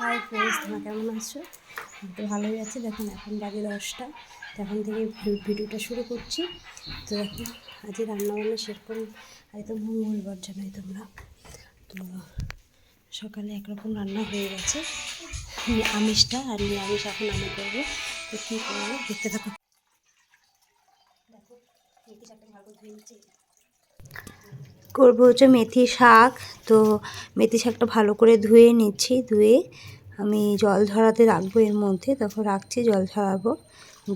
Hi friends, তোমরা কেমন আছো? তো ভালোই আছে। দেখুন, এখন বাজে দশটা। তো এখন থেকে ভিডিওটা শুরু করছি। তো দেখুন, আজকে রান্নাবান্না সেরকম তো মঙ্গলবার জানাই তোমরা। তো সকালে একরকম রান্না হয়ে গেছে। আমিষটা আর নিরামিষ এখন আমি করব। তো কী করব? দেখতে থাকো। দেখো ভালো করব হচ্ছে মেথি শাক। তো মেথি শাকটা ভালো করে ধুয়ে নিচ্ছি, ধুয়ে আমি জল ঝরাতে রাখব এর মধ্যে। তখন রাখছি, জল ঝরাবো।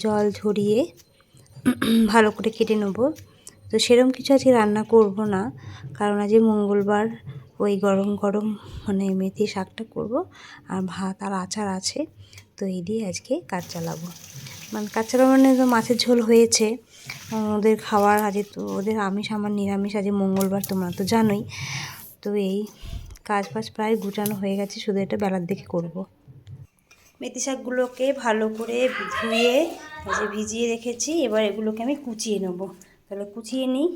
জল ঝরিয়ে ভালো করে কেটে নেব। তো সেরকম কিছু আজকে রান্না করব না, কারণ আজকে মঙ্গলবার ওই গরম গরম মানে মেথি শাকটা করব। আর ভাত আর আচার আছে। তো এই দিয়ে আজকে কাজ চালাবো। মানে কাজ চালাবো মানে তো মাছের ঝোল হয়েছে ওদের খাওয়ার আজকে তো ওদের আমিষ, আমার নিরামিষ আজকে মঙ্গলবার তোমরা তো জানোই। তো এই কাজ বাজ প্রায় গুটানো হয়ে গেছে, শুধু এটা বেলার দিকে করব। মেথি শাকগুলোকে ভালো করে ধুয়ে যে ভিজিয়ে রেখেছি, এবার এগুলোকে আমি কুচিয়ে নেব। তাহলে কুচিয়ে নিই।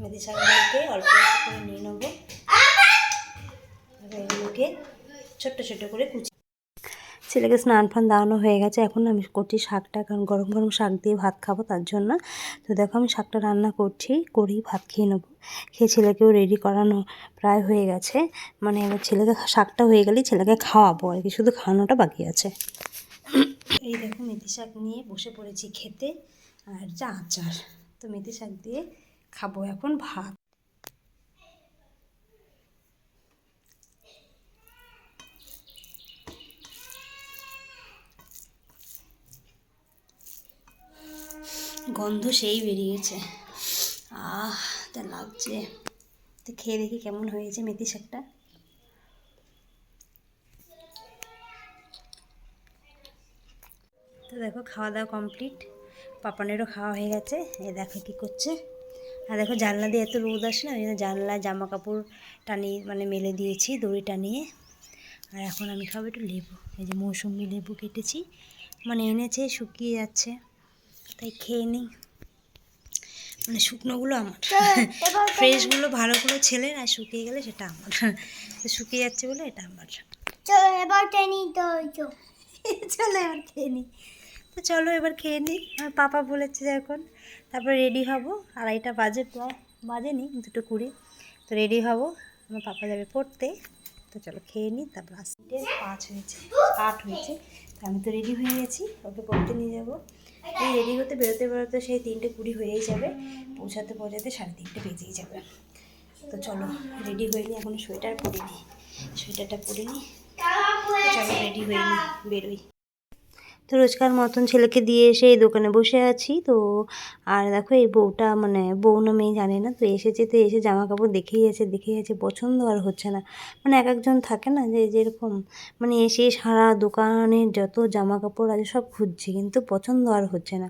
মেথি শাকগুলোকে অল্প করে নিয়ে নেব। এবার ছোট্ট ছোট্ট করে কুচি। ছেলেকে স্নান ফান দাওয়ানো হয়ে গেছে। এখন আমি করছি শাকটা। কারণ গরম গরম শাক দিয়ে ভাত খাব তার জন্য। তো দেখো আমি শাকটা রান্না করছি, করেই ভাত খেয়ে নেব। খেয়ে ছেলেকেও রেডি করানো প্রায় হয়ে গেছে। মানে এবার ছেলেকে শাকটা হয়ে গেলেই ছেলেকে খাওয়াবো আর কি। শুধু খাওয়ানোটা বাকি আছে। এই দেখো মেথি শাক নিয়ে বসে পড়েছি খেতে। আর যা আচার। তো মেথি শাক দিয়ে খাব এখন ভাত। গন্ধ সেই বেরিয়েছে। আহ, তা লাগছে। তো খেয়ে দেখি কেমন হয়েছে মেথি শাকটা। তো দেখো, খাওয়া দাওয়া কমপ্লিট পাপানেরও খাওয়া হয়ে গেছে। এ দেখো কী করছে। আর দেখো, জানলা দিয়ে এত রোদ আসে না, ওই জন্য জানলায় জামা কাপড় টানিয়ে মানে মেলে দিয়েছি দড়ি টানিয়ে। আর এখন আমি খাব একটু লেবু। এই যে মৌসুমি লেবু কেটেছি। মানে এনেছে, শুকিয়ে যাচ্ছে। তাই খেয়ে নিই। মানে শুকনোগুলো আমার। ফ্রেশগুলো ভালোগুলো ছেলের আর শুকিয়ে গেলে সেটা আমার। তো শুকিয়ে যাচ্ছে বলে এটা আমার। চলো এবার ট্রেনি তো চো চলো এবার খেয়ে নিই। তো চলো এবার খেয়ে নিই। আমার পাপা বলেছে যে এখন তারপর রেডি হব। আড়াইটা বাজে প্রায়। বাজেনি দুটো কুড়ি। তো রেডি হব। আমার পাপা যাবে পড়তে। তো চলো খেয়ে নিই তারপর আসতে পাঁচ হয়েছে আট হয়েছে। তো আমি তো রেডি হয়ে গেছি ওকে পড়তে নিয়ে যাব। এই রেডি হতে বেরোতে বেরোতে সেই তিনটে কুড়ি হয়েই যাবে পৌঁছাতে পৌঁছাতে সাড়ে তিনটে বেজেই যাবে। তো চলো রেডি হয়ে নিই এখন সোয়েটার পরে নিই সোয়েটারটা পরে নিই চলো রেডি হয়ে নিই বেরোই। তো রোজকার মতন ছেলেকে দিয়ে এসে এই দোকানে বসে আছি। তো আর দেখো এই বউটা মানে বউ না মেয়ে জানে না, তো এসেছে তো এসে জামা কাপড় দেখেই আছে দেখেই আছে, পছন্দ আর হচ্ছে না। মানে এক একজন থাকে না যে যেরকম মানে এসে সারা দোকানের যত জামা কাপড় আছে সব খুঁজছে, কিন্তু পছন্দ আর হচ্ছে না।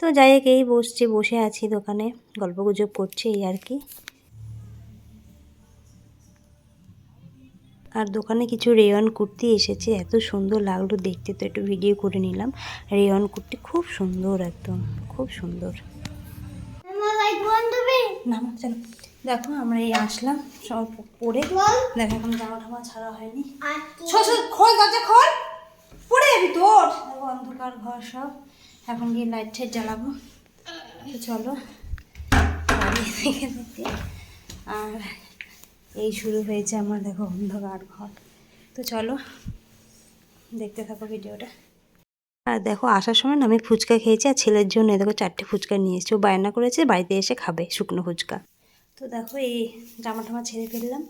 তো যাই হোক, এই বসছে, বসে আছি দোকানে গল্প গুজব করছে এই আর কি। আর দোকানে কিছু রেয়ন কুর্তি এসেছে এত সুন্দর লাগল দেখতে তো একটু ভিডিও করে নিলাম। রেয়ন কুর্তি খুব সুন্দর একদম খুব সুন্দর। না চলো। দেখো আমরা এই আসলাম সব পরে। দেখো এখন জামা টামা ছাড়া হয়নি। খোল দরজা খোল। পড়ে যাবি তোর। দেখো অন্ধকার ঘর সব। এখন গিয়ে লাইট টাইট জ্বালাবো। চলো দেখতে আর এই শুরু হয়েছে আমার দেখো অন্ধকার ঘর। তো চলো, দেখতে থাকো ভিডিওটা। আর দেখো, আসার সময় না আমি ফুচকা খেয়েছি আর ছেলের জন্য দেখো চারটে ফুচকা নিয়ে এসেছি। ও বায়না করেছে, বাড়িতে এসে খাবে শুকনো ফুচকা। তো দেখো, এই জামা টামা ছেড়ে ফেললাম।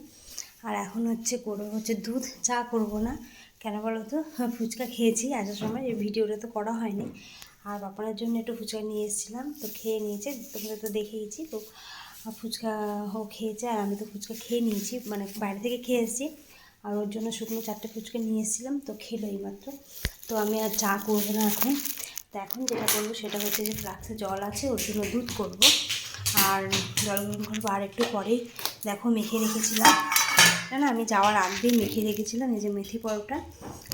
আর এখন হচ্ছে করব, হচ্ছে দুধ, চা করব না। কেন বলো তো? ফুচকা খেয়েছি আসার সময়, এই ভিডিওটা তো করা হয়নি। আর বাপানের জন্য একটু ফুচকা নিয়ে এসেছিলাম, তো খেয়ে নিয়েছে তোমরা তো দেখেইছি। তো ফুচকা ও খেয়েছে আর আমি তো ফুচকা খেয়ে নিয়েছি মানে বাইরে থেকে খেয়ে এসেছি। আর ওর জন্য শুকনো চারটে ফুচকা নিয়ে এসেছিলাম, তো খেলো এইমাত্র। তো আমি আর চা করব না এখন। তো এখন যেটা করব সেটা হচ্ছে যে ফ্লাক্সে জল আছে, ওর জন্য দুধ করব। আর জল গরম করব আর একটু পরেই। দেখো মেখে রেখেছিলাম। না না, আমি যাওয়ার আগেই মেখে রেখেছিলাম এই যে মেথি পরোটা।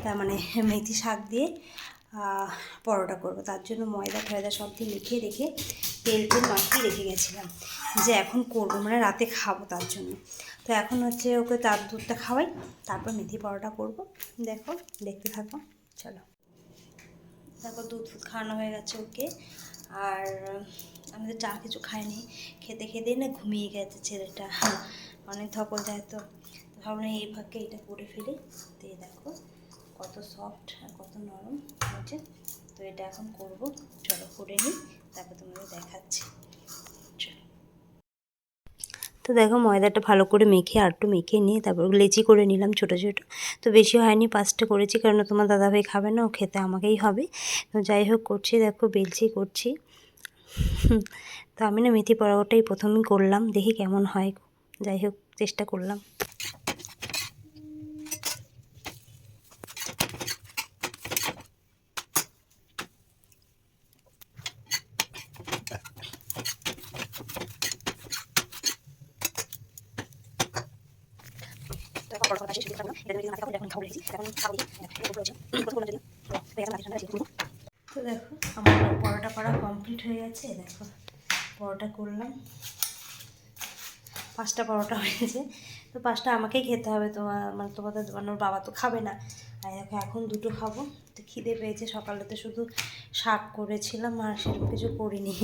তার মানে মেথি শাক দিয়ে পরোটা করব। তার জন্য ময়দা ফয়দা সব দিয়ে মেখে রেখে তেল তেল মাখিয়ে রেখে গেছিলাম যে এখন করব মানে রাতে খাব তার জন্য। তো এখন হচ্ছে ওকে তার দুধটা খাওয়াই, তারপর মেথি পরোটা করব। দেখো, দেখতে থাকো, চলো। তারপর দুধ ফুধ খাওয়ানো হয়ে গেছে ওকে। আর আমাদের চা কিছু খাইনি, খেতে খেতে না ঘুমিয়ে গেছে ছেলেটা। অনেক ধকল যায় তো ভাবলাম এই ভাগকে এটা করে ফেলি। তো দেখো, কত সফট আর কত নরম হয়েছে। তো এটা এখন করব। চলো করে নিই, তারপর তোমাদের দেখাচ্ছি। তো দেখো ময়দাটা ভালো করে মেখে, আর একটু মেখে নিয়ে তারপর লেচি করে নিলাম ছোটো ছোটো। তো বেশি হয়নি, পাঁচটা করেছি কারণ তোমার দাদাভাই খাবে না, ও খেতে আমাকেই হবে। তো যাই হোক, করছি, দেখো বেলছি, করছি। তো আমি না মেথি পরোটাই প্রথমেই করলাম, দেখি কেমন হয়। যাই হোক, চেষ্টা করলাম। তো দেখো আমার পরোটা করা কমপ্লিট হয়ে গেছে দেখো পরোটা করলাম। পাঁচটা পরোটা হয়েছে। তো পাঁচটা আমাকেই খেতে হবে তোমার মানে তোমাদের ওর বাবা তো খাবে না। আর দেখো, এখন দুটো খাব। তো খিদে পেয়েছে, সকালে তো শুধু শাক করেছিলাম আর সেরকম কিছু করিনি।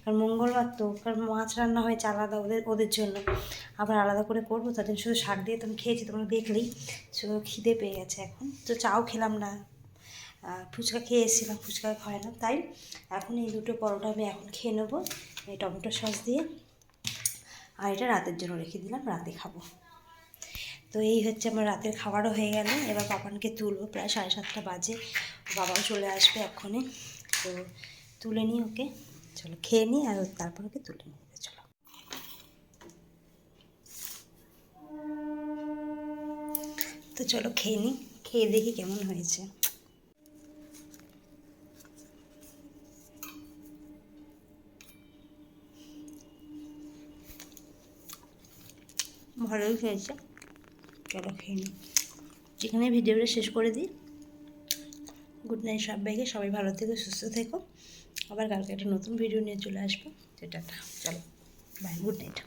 কারণ মঙ্গলবার তো, কারণ মাছ রান্না হয়েছে আলাদা ওদের ওদের জন্য। আবার আলাদা করে করব জন্য শুধু শাক দিয়ে তো আমি খেয়েছি, তোমরা দেখলেই। শুধু খিদে পেয়ে গেছে এখন। তো চাও খেলাম না। ফুচকা খেয়ে এসেছিলাম, ফুচকা খায় না, তাই এখন এই দুটো পরোটা আমি এখন খেয়ে নেব, এই টমেটো সস দিয়ে। আর এটা রাতের জন্য রেখে দিলাম, রাতে খাব। তো এই হচ্ছে আমার রাতের খাবারও হয়ে গেল। এবার পাপানকে তুলবো, প্রায় সাড়ে সাতটা বাজে। বাবাও চলে আসবে এক্ষণে তো তুলে নিই ওকে। চলো, খেয়ে নিই আর তারপর ওকে তুলে নিই। চলো। তো চলো, খেয়ে নিই। খেয়ে দেখি কেমন হয়েছে। ভালোই হয়েছে। চলো খেয়ে নিই এখানে ভিডিওটা শেষ করে দিই। গুড নাইট সবাইকে, সবাই ভালো থেকো, সুস্থ থেকো। আবার কালকে একটা নতুন ভিডিও নিয়ে চলে আসব। সেটা চলো বাই গুড নাইট